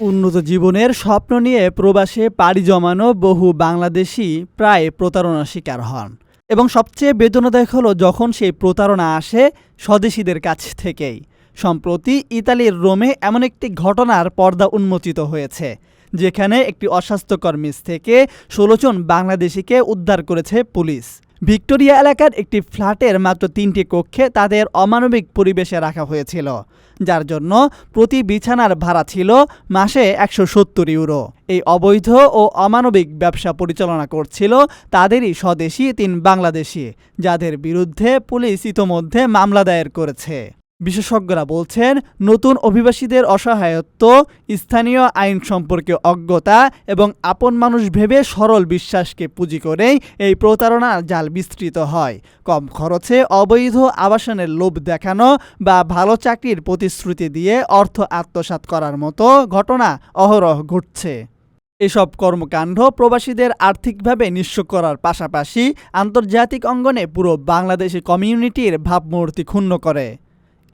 উন্নত জীবনের স্বপ্ন নিয়ে প্রবাসে পাড়ি জমানো বহু বাংলাদেশি প্রায় প্রতারণার শিকার হন। এবং সবচেয়ে বেদনাদায়ক হলো যখন সেই প্রতারণা আসে স্বদেশীদের কাছ থেকেই। সম্প্রতি ইতালির রোমে এমন একটি ঘটনার পর্দা উন্মোচিত হয়েছে, যেখানে একটি অস্বাস্থ্যকর মিস থেকে ষোলোজন বাংলাদেশিকে উদ্ধার করেছে পুলিশ। ভিক্টোরিয়া এলাকার একটি ফ্ল্যাটের মাত্র তিনটি কক্ষে তাদের অমানবিক পরিবেশে রাখা হয়েছিল, যার জন্য প্রতি বিছানার ভাড়া ছিল মাসে একশো সত্তর ইউরো। এই অবৈধ ও অমানবিক ব্যবসা পরিচালনা করছিল তাদেরই স্বদেশি তিন বাংলাদেশি, যাদের বিরুদ্ধে পুলিশ ইতোমধ্যে মামলা দায়ের করেছে। বিশেষজ্ঞরা বলছেন, নতুন অভিবাসীদের অসহায়ত্ব, স্থানীয় আইন সম্পর্কে অজ্ঞতা এবং আপন মানুষ ভেবে সরল বিশ্বাসকে পুঁজি করেই এই প্রতারণার জাল বিস্তৃত হয়। কম খরচে অবৈধ আবাসনের লোভ দেখানো বা ভালো চাকরির প্রতিশ্রুতি দিয়ে অর্থ আত্মসাৎ করার মতো ঘটনা অহরহ ঘটছে। এসব কর্মকাণ্ড প্রবাসীদের আর্থিকভাবে নিঃস্ব করার পাশাপাশি আন্তর্জাতিক অঙ্গনে পুরো বাংলাদেশি কমিউনিটির ভাবমূর্তি ক্ষুণ্ণ করে।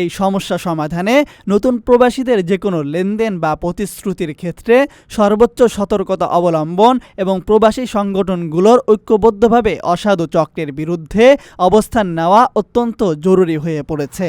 এই সমস্যা সমাধানে নতুন প্রবাসীদের যে কোনো লেনদেন বা প্রতিশ্রুতির ক্ষেত্রে সর্বোচ্চ সতর্কতা অবলম্বন এবং প্রবাসী সংগঠনগুলোর ঐক্যবদ্ধভাবে অসাধু চক্রের বিরুদ্ধে অবস্থান নেওয়া অত্যন্ত জরুরি হয়ে পড়েছে।